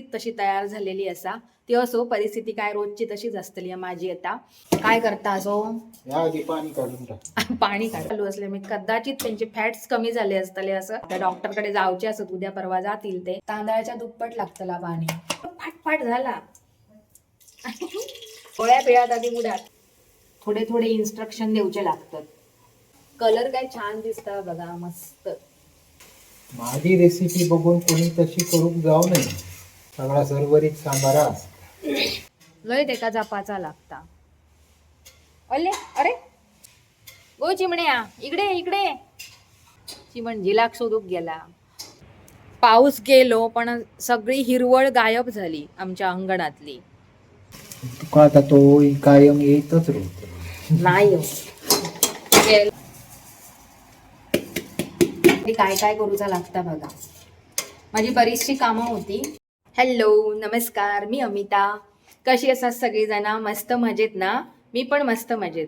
परिस्थिती तशी तयार झालेली असा. ती असो परिस्थिती काय? रोजची तशीच असतली माझी आता. काय करता असो पाणी काढून पाणी चालू असले मी. कदाचित त्यांचे फॅट्स कमी झाले असतले असं. त्या डॉक्टरकडे जाऊचे असत. उद्या परवा जातील ते. तांदळाच्या दुप्पट लागतला पाणी. फाटफाट झाला. गोळ्या पिळात आधी उडात थोडे थोडे इन्स्ट्रक्शन देऊचे लागतात. कलर काय छान दिसता बघा मस्त. माझी रेसिपी बघून कोणी तशी करूक जाऊ नये. सगळा सरभरीत सांबारा. लय तेका जपाचा लागता. अले अरे. गो चिमण्या इकडे इकडे. चिमण झिलाक शोधूक गेला. पाऊस गेलो पण सगळी हिरवळ गायब झाली आमच्या अंगणातली. तुका आता तो कायम येतच राहतो. नाही हो. गेल. काय काय करूचा लागता बघा. माझी बरीचशी कामं होती. हॅलो नमस्कार मी अमिता. कशी असतात सगळीजण? मस्त मजेत ना? मी पण मस्त मजेत.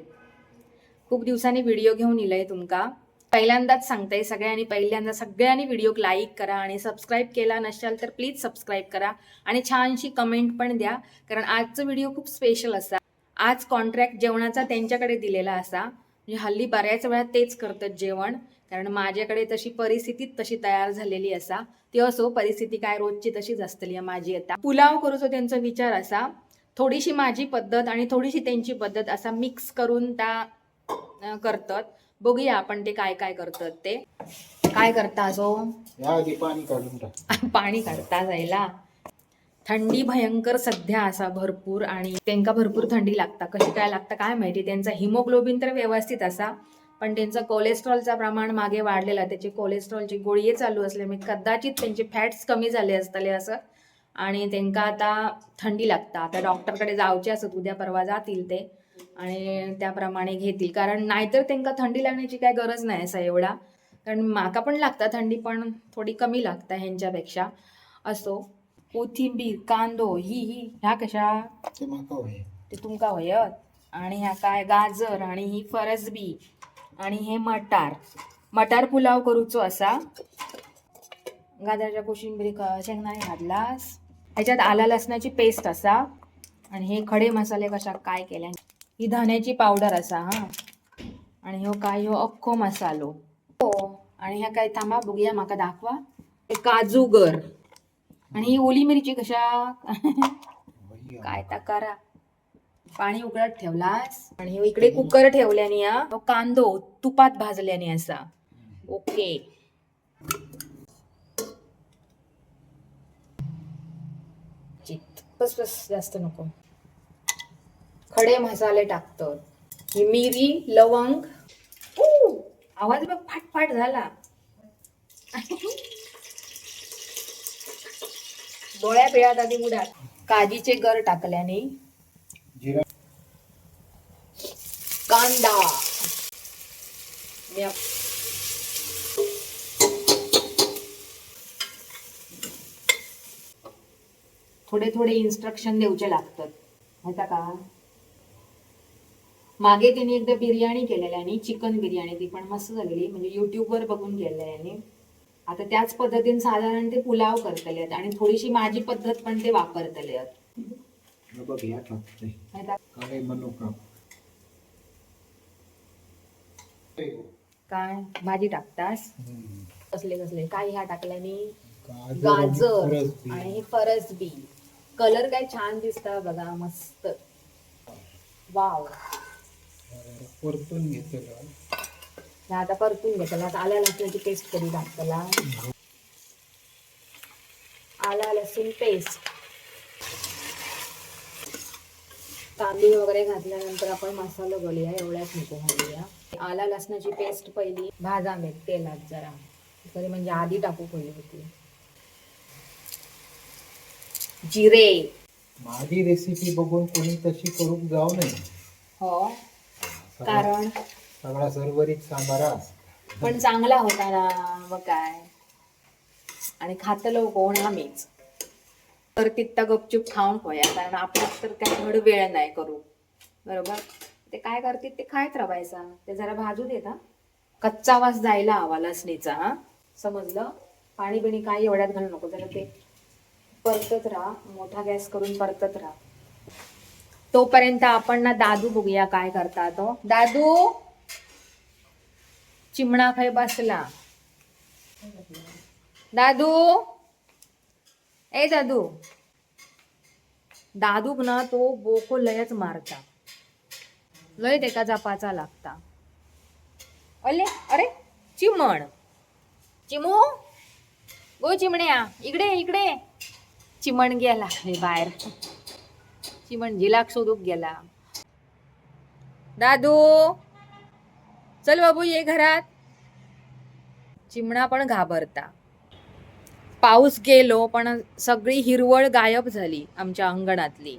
खूप दिवसांनी व्हिडिओ घेऊन इलंय तुमका. पहिल्यांदाच सांगताय सगळ्यांनी पहिल्यांदा सगळ्यांनी व्हिडिओ लाईक करा आणि सबस्क्राईब केला नसाल तर प्लीज सबस्क्राईब करा आणि छानशी कमेंट पण द्या कारण आजचं व्हिडिओ खूप स्पेशल असा. आज कॉन्ट्रॅक्ट जेवणाचा त्यांच्याकडे दिलेला असा. म्हणजे हल्ली बऱ्याच वेळा तेच करतात जेवण. कारण माझ्याकडे तशी परिस्थिती तशी तयार झालेली असा. ती असो परिस्थिती काय? रोजची तशीच असतली माझी आता. पुलाव करूचो त्यांचा विचार असा. थोडीशी माझी पद्धत आणि थोडीशी त्यांची पद्धत असा मिक्स करून त्या करतात. बघूया आपण ते काय काय करतात ते. काय करता असो या आधी पाणी काढून टाक. पाणी काढता जायला. थंडी भयंकर सध्या असा भरपूर आणि त्यांका भरपूर थंडी लागता. कशी काय लागता काय माहिती? त्यांचा हिमोग्लोबिन तर व्यवस्थित असा. पण त्यांचं कोलेस्ट्रॉलचा प्रमाण मागे वाढलेला त्याची कोलेस्ट्रॉलची गोळी चालू असल्यामुळे कदाचित त्यांचे फॅट्स कमी झाले असतले असं. आणि त्यांका आता थंडी लागता. आता डॉक्टरकडे जाऊचे असत उद्या परवा जातील ते. आणि त्याप्रमाणे घेतील. कारण नाहीतर त्यांका थंडी लागण्याची काय गरज नाही असं एवढा. कारण माका पण लागता थंडी पण थोडी कमी लागता ह्यांच्यापेक्षा असो. कोथिंबीर कांदो ही ही ह्या कशा? ते तुमका वयत आणि ह्या काय गाजर आणि ही फरसबी. आणि हे मटार. मटार पुलाव करूचो असा. गाजराच्या कोशिंबीर शेंगदाणे घातलास. ह्याच्यात आला लसणाची पेस्ट असा. आणि हे खडे मसाले कशा काय केल्या ही धन्याची पावडर असा हा. आणि ह्यो काय ह्यो अख्खो मसालो. हो आणि ह्या काय थांबा बघूया माका दाखवा. काजूगर. आणि ही ओली मिरची कशा? काय करा. पाणी उकळत ठेवलास? आणि हे इकडे कुकर ठेवल्याने हा तो कांदो तुपात भाजल्याने असा. ओके. बस बस जास्त नको. खडे मसाले टाकतात. ही मिरी लवंग. आवाज बघ फाट फाट झाला. डोळ्या पिळात आधी उडात काजीचे गर टाकल्याने जिरा कांदा. थोडे थोडे इन्स्ट्रक्शन देऊचे लागतात. माहिती का? मागे त्यांनी एकदा बिर्याणी केलेल्यानी चिकन बिर्याणी ती पण मस्त झालेली. म्हणजे युट्यूबवर बघून केलेल्यानी आता त्याच पद्धतीने साधारण ते पुलाव करतले आहेत आणि थोडीशी माझी पद्धत पण ते वापरतले आहेत हे बघ या टाकते माहिती का? काळे मनुका काय? भाजी टाकतास. कसले कसले? काय ह्या टाकल्याने गाजर गाजर आणि हे फरसबी कलर काय छान दिसता बघा मस्त. वाव परतून घेतलं आता परतून घेतला आता आल्या लसणाची पेस्ट कधी टाकतला आला लसूण पेस्ट तांदूळ वगैरे घातल्यानंतर आपण मसाला घालूया एवढ्याच नको घालूया. आला लसणाची पेस्ट पहिली भाजा मीठ तेलात जरा. तरी म्हणजे आधी टाकू पहिली होती. जिरे. माझी रेसिपी बघून कोणी तशी करूक जाऊ नये. हो. कारण? सगळा सरभरीत सांबारा पण चांगला होता ना मग काय? आणि खातलो कोण आम्हीच. तर तित्ता गपचूप खाऊन होया कारण आपल्यात तर काय एवढं वेळ नाही करू. बरोबर? ते काय करतील? ते खायत राहायचा ते जरा भाजू देता कच्चा वास जायला हवा लसणीचा हा. समजलं? पाणी बिणी काही एवढ्यात घालू नको. जरा ते परतत राहा. मोठा गॅस करून परतत राहा. तोपर्यंत आपण ना दादू बघूया काय करता तो हो. दादू! चिमणा खाय बसला. दादू! ए दादू. दादूक ना तो बोको लयच मारता. लय तेका जपाचा लागता. अले अरे चिमण. चिमू? गो चिमण्या. इकडे इकडे. चिमण गेला. रे बाहेर. चिमण जिलाक शोधूक गेला. दादू. चल बाबू ये घरात. चिमणा पण घाबरता. पाऊस गेलो पण सगळी हिरवळ गायब झाली आमच्या अंगणातली.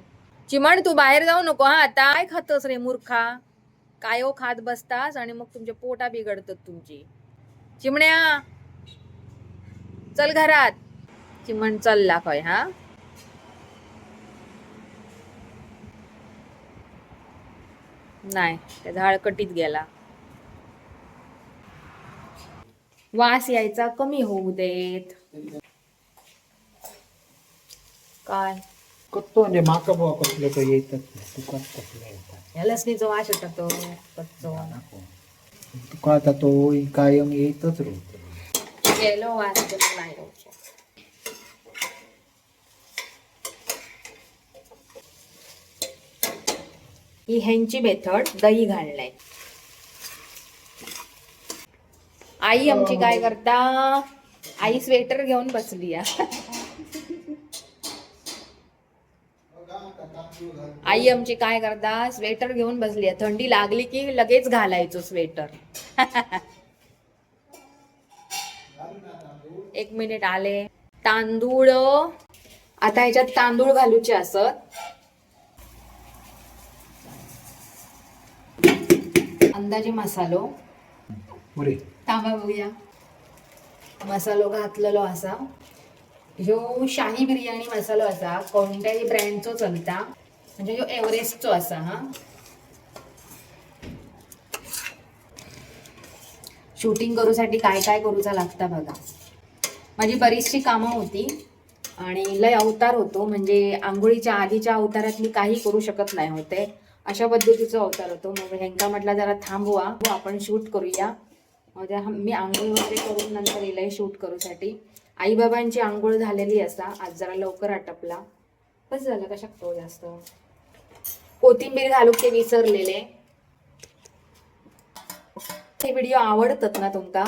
चिमण तू बाहेर जाऊ नको हा. आता काय खातस रे मूर्खा? कायो खात बसतास आणि मग तुमच्या पोटा बिघडतात तुमची. चिमण्या चल घरात. चिमण चलला खय हा. नाही त्या झाडकटीत गेला. वास यायचा कमी होऊ देत. काय? कत्तो म्हणजे माका बुवा कसले तो येतच नाही तुका कसले येतात या लसणीचा वास येतो कच्चो तुका आता तो कायम येतच राहतो. गेलो वास गेलो नाही होत. ही ह्यांची मेथड दही घालणे. आई आमची काय करता? आई स्वेटर घेऊन बसली आ. आई आमची काय करता? स्वेटर घेऊन बसली आहे. थंडी लागली की लगेच घालायचो स्वेटर. एक मिनिट आले. तांदूळ आता ह्याच्यात तांदूळ घालूचे असत अंदाजे मसालो. तांबा बघूया. मसालो घातलेलो असा. ह्यो शाही बिर्याणी मसालो असा. कोणत्याही ब्रँडचो चलता. म्हणजे ह्यो एव्हरेस्टचो असा हा. शूटिंग करूसाठी काय काय करूचा लागता बघा. माझी बरीचशी कामं होती आणि लय अवतार होतो म्हणजे आंघोळीच्या आधीच्या अवतारात मी काही करू शकत नाही होते. अशा पद्धतीचा अवतार होतो. मग ह्यांका म्हटलं जरा थांबवा हो, आपण शूट करूया. मग मी आंघोळ वगैरे करून नंतर येईल शूट करूसाठी. आईबाबांची आंघोळ झालेली असा आज जरा लवकर आटपला. बस झालं? का शकतो जास्त? कोथिंबीर घालूक ते विसरलेले. हे व्हिडिओ आवडतात ना तुमका?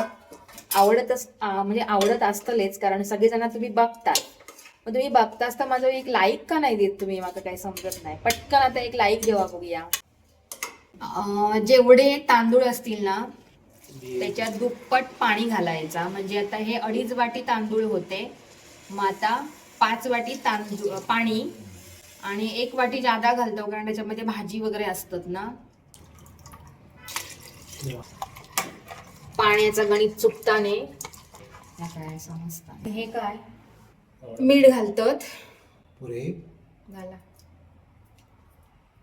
आवडत म्हणजे आवडत असतलेच कारण सगळेजण तुम्ही बघतात. मग तुम्ही बघता असता माझं एक लाईक का नाही देत तुम्ही? मला काही समजत नाही. पटकन आता एक लाईक देवा बघूया. जेवढे तांदूळ असतील ना त्याच्यात दुप्पट पाणी घालायचा. म्हणजे आता हे अडीच वाटी तांदूळ होते. मग आता पाच वाटी तांदूळ पाणी आणि एक वाटी जादा घालतो कारण त्याच्यामध्ये भाजी वगैरे असतात ना. पाण्याचं गणित चुकताने. या काय समजता? हे काय? मीठ घालतात. पुरे. घाला.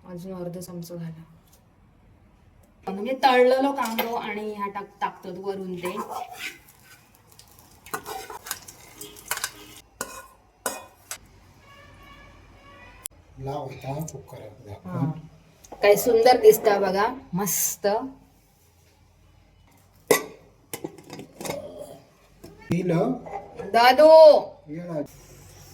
अजून अर्ध चमचा घाला. म्हणजे तळलेलो कांदो आणि ह्या टाक टाकतात वरून ते. आता. काय सुंदर दिसता बघा मस्त. पिलं. दादो.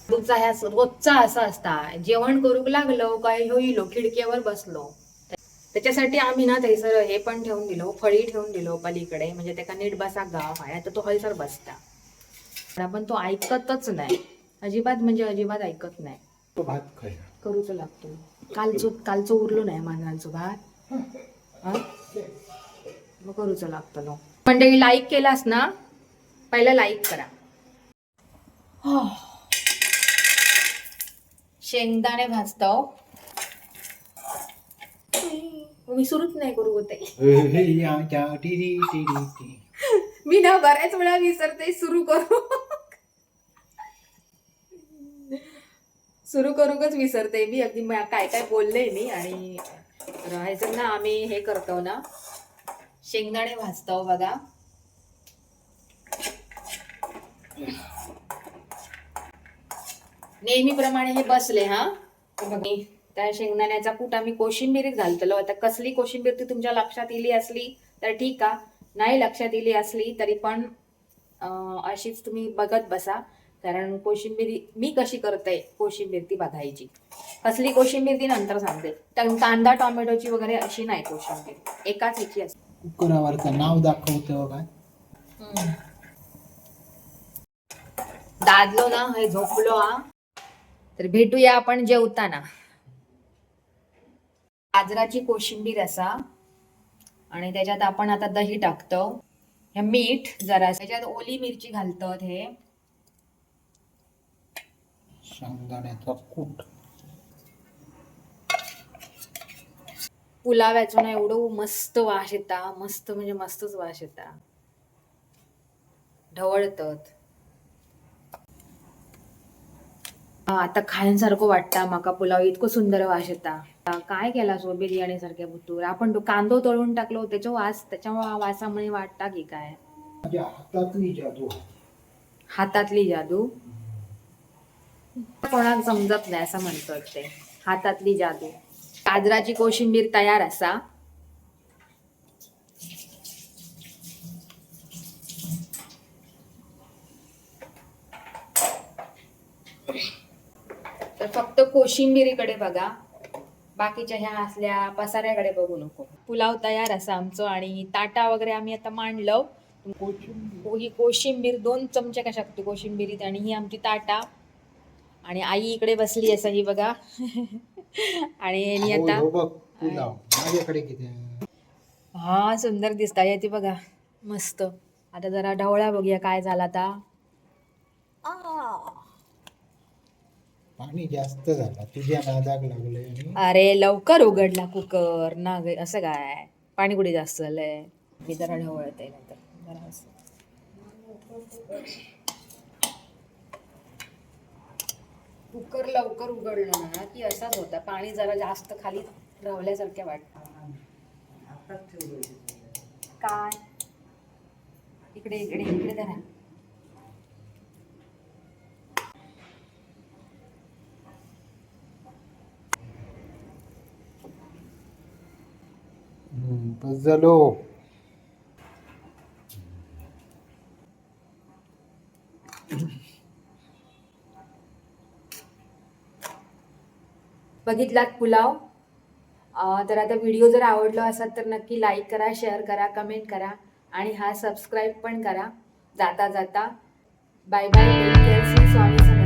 तुमचा ह्या रोजचा असा असता. जेवण करूक लागलो काय होईलो खिडकीवर बसलो. त्याच्यासाठी आम्ही ना थंयसर हे पण ठेवून दिलो फळी ठेवून दिलो पलीकडे. म्हणजे त्याका नीट बसा गाव आहे तर तो हयसर बसता. पण पण तो ऐकतच नाही. अजिबात म्हणजे अजिबात ऐकत नाही. तो भात खाय करूच लागतो कालचो कालचो उरलो नाही मांजरांचो भात हा? मग करूच लागतलो म्हणजे लाईक केलास ना पहिला लाईक करा हो. शेंगदाणे भाजतो विसरूच नाही करू होते. मी ना बऱ्याच वेळा विसरते सुरू करू सुरू करूकच विसरते मी. अगदी काय काय बोलले मी आणि राहायचं ना आम्ही हे करतो ना. शेंगदाणे भाजतो बघा. नेहमीप्रमाणे हे बसले हा. त्या शेंगदाण्याचा कूट आम्ही कोशिंबीरीत घालतलो. आता कसली कोशिंबीर ती तुमच्या लक्षात इली असली तर ठीक आहे. नाही लक्षात इली असली तरी पण अशीच तुम्ही बघत बसा. कारण कोशिंबीर मी कशी करते कोशिंबीर ती बघायची. कसली कोशिंबीर ती नंतर सांगते. कांदा टोमॅटोची वगैरे अशी नाही कोशिंबीर. एकाच ह्याची असते. कुकरावरचं नाव दाखवतं काय? दादलो ना हे झोपलो हा. तर भेटूया आपण जेवताना. गाजराची कोशिंबीर असा. आणि त्याच्यात आपण आता दही टाकतो. हे मीठ जरा त्याच्यात ओली मिरची घालतात हे. शेंगदाण्याचा कूट पुलाव्याचो ना एवढं मस्त वास येता मस्त म्हणजे मस्तच वास येता. ढवळतात. आता खायसारखं वाटता माका पुलाव इतकं सुंदर वास येता. काय केला सो बिर्याणी सारख्या बुतूर? आपण तो कांदो तळून टाकलो त्याच्या वास त्याच्यामुळे वासामुळे वाटता की काय? हातातली जादू. हातातली जादू? कोणाक समजत नाही असं म्हणतात ते. हातातली जादू. गाजराची कोशिंबीर तयार असा. तर फक्त कोशिंबिरीकडे बघा. बाकीच्या ह्या असल्या पसाऱ्याकडे बघू नको. पुलाव तयार असा आमचं आणि ताटा वगैरे आम्ही आता मांडलं ही कोशिंबीर दोन चमचे कशा लागते कोशिंबिरीत आणि ही आमची ताटा. आणि आई इकडे बसली असं ही बघा. आणि हो, आता हो? हा सुंदर दिसता ती बघा. मस्त. आता जरा ढवळा बघूया काय झाला आता. पाणी जास्त झाला. तुझ्या नादाक लागले अरे लवकर उघडला कुकर. ना ग असं काय? पाणी कुठे जास्त झालंय. मी जरा ढवळत आहे नंतर जरा असं. कुकर लवकर उघडलं ना की असाच होता. पाणी जरा जास्त खाली रवल्यासारख्या वाटतं. काय? इकडे इकडे इकडे धरा. बस झालो. बघितलात पुलाव? तर आता व्हिडिओ जर आवडला असाल तर नक्की लाईक करा शेअर करा कमेंट करा आणि हा सबस्क्राईब पण करा. जाता जाता. बाय बाय स्वामी